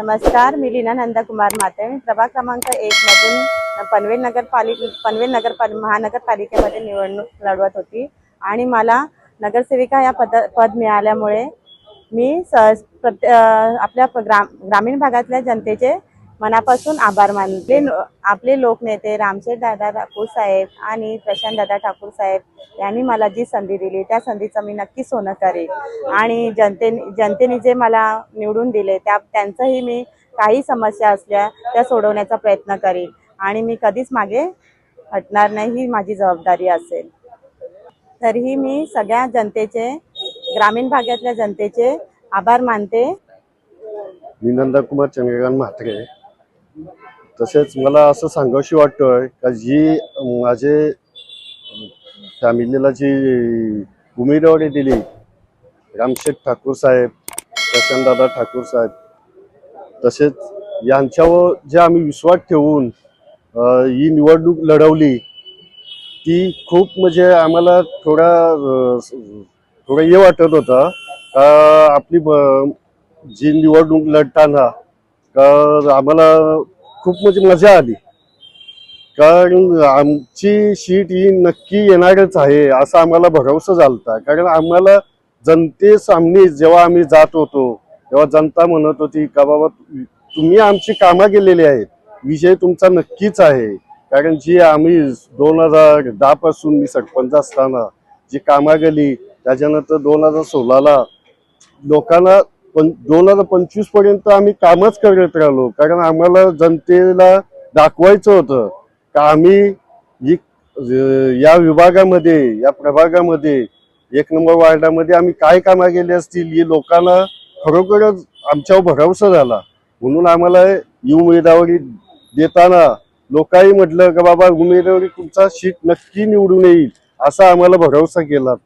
नमस्कार मी लीना नंदकुमार माते. मी प्रभाग क्रमांक एक मधून पनवेल नगरपालिक पनवेल नगरपाल महानगरपालिकेमध्ये निवडणूक लढवत होती आणि मला नगरसेविका या पद पद मिळाल्यामुळे मी स प्रत्ये आपल्या प- ग्राम ग्रामीण भागातल्या जनतेचे मनापासून आभार मानले आपले लोकनेते रामशेठ दादा ठाकूर साहेब आणि प्रशांत दादा ठाकूर साहेब यांनी मला जी संधी दिली त्या संधीचं मी नक्की सोनं करेन. आणि जनते जनतेने जे मला निवडून दिले त्या त्यांचंही मी काही समस्या असल्या त्या सोडवण्याचा प्रयत्न करेन. आणि मी कधीच मागे हटणार नाही ही माझी जबाबदारी असेल. तरीही मी सगळ्या जनतेचे ग्रामीण भागातल्या जनतेचे आभार मानते. मी नंदकुमार चंद्रकांत म्हात्रे. तसेच मला असं सांगावशी वाटतोय का जी माझे फॅमिलीला जी उमेदवारी दिली रामशेठ ठाकूर साहेब प्रशांतदादा ठाकूर साहेब तसेच यांच्यावर जे आम्ही विश्वास ठेवून ही निवडणूक लढवली ती खूप म्हणजे आम्हाला थोडा थोडं हे वाटत होतं का आपली ब- जी निवडणूक लढताना का आम्हाला खूप म्हणजे मजा आली. कारण आमची सीट ही नक्की येणारच आहे असा आम्हाला भरवसा झालता. कारण आम्हाला जनतेसामने जेव्हा आम्ही जात होतो तेव्हा जनता म्हणत होती का बाबा तुम्ही आमची कामं केलेली आहेत. विजय तुमचा नक्कीच आहे. कारण जी आम्ही दोन हजार दहा पासून मी सरपंच असताना जी कामं गेली त्याच्यानंतर दोन हजार सोळाला लोकांना पण दोन हजार पंचवीसपर्यंत आम्ही कामच करत राहिलो. कारण आम्हाला जनतेला दाखवायचं होतं का आम्ही या विभागामध्ये या प्रभागामध्ये एक नंबर वार्डामध्ये आम्ही काय कामं केली असतील ही लोकांना खरोखरच आमच्यावर भरवसा झाला. म्हणून आम्हाला ही उमेदवारी देताना लोकांनी म्हटलं का बाबा उमेदवारी तुमचा शीट नक्की निवडून येईल असा आम्हाला भरवसा केला.